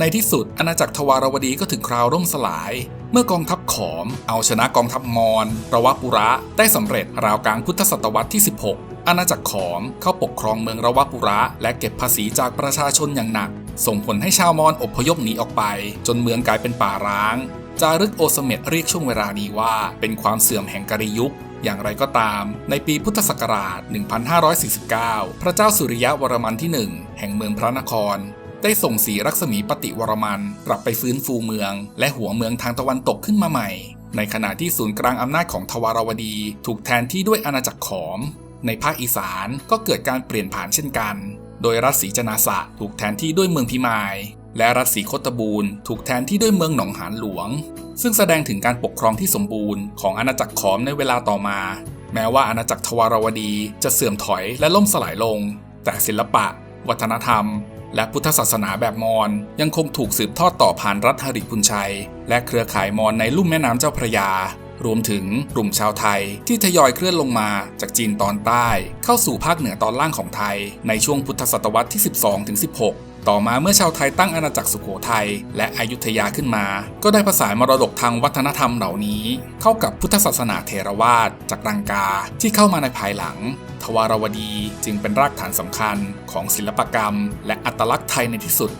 ในที่สุดอาณาจักรทวารวดีก็ถึงคราวร่มสลาย เมื่อกองทัพขอม เอาชนะกองทัพมอญระวะปุระได้สำเร็จราวกลางพุทธศตวรรษที่ 16 อาณาจักรขอมเข้าปกครองเมืองระวะปุระและเก็บภาษีจากประชาชนอย่างหนัก ส่งผลให้ชาวมอญอพยพหนีออกไป จนเมืองกลายเป็นป่าร้าง จารึกโอสเมดเรียกช่วงเวลานี้ว่า เป็นความเสื่อมแห่งกริยุคอย่างไรก็ตาม ในปีพุทธศักราช 1549 พระเจ้าสุริยะวรมันที่ 1 แห่งเมืองพระนคร ได้ส่งสีรักษมีปฏิวรมันกลับไปฟื้นฟูเมือง และหัวเมืองทางตะวันตกขึ้นมาใหม่ ในขณะที่ศูนย์กลางอำนาจของทวารวดี ถูกแทนที่ด้วยอาณาจักรขอม ในภาคอีสานก็เกิดการเปลี่ยนผ่านเช่นกัน โดยรัฐศรีจนาสะถูกแทนที่ด้วยเมืองพิมาย และรัฐศรีโคตบูรณ์ถูกแทนที่ด้วยเมืองหนองหานหลวง ซึ่งแสดงถึงการปกครองที่สมบูรณ์ของอาณาจักรขอมในเวลาต่อมา แม้ว่าอาณาจักรทวารวดีจะเสื่อมถอยและล่มสลายลง แต่ศิลปะ วัฒนธรรม และพุทธศาสนาแบบมอญยังคงถูกสืบทอดต่อผ่านรัฐหริพุนชัย และเครือข่ายมอญในลุ่มแม่น้ำเจ้าพระยา รวมถึงกลุ่มชาวไทยที่ทยอยเคลื่อนลงมาจากจีนตอนใต้ เข้าสู่ภาคเหนือตอนล่างของไทย ในช่วงพุทธศตวรรษที่ 12ถึง16ต่อมาเมื่อชาวไทยตั้งอาณาจักรสุโขทัยและอยุธยาขึ้นมา ก็ได้ผสานมรดกทางวัฒนธรรมเหล่านี้ เข้ากับพุทธศาสนาเทรวาสจากรังกาที่เข้ามาในภายหลัง ทวารวดีจึงเป็นรากฐานสำคัญของศิลปกรรม และอัตลักษณ์ไทยในที่สุด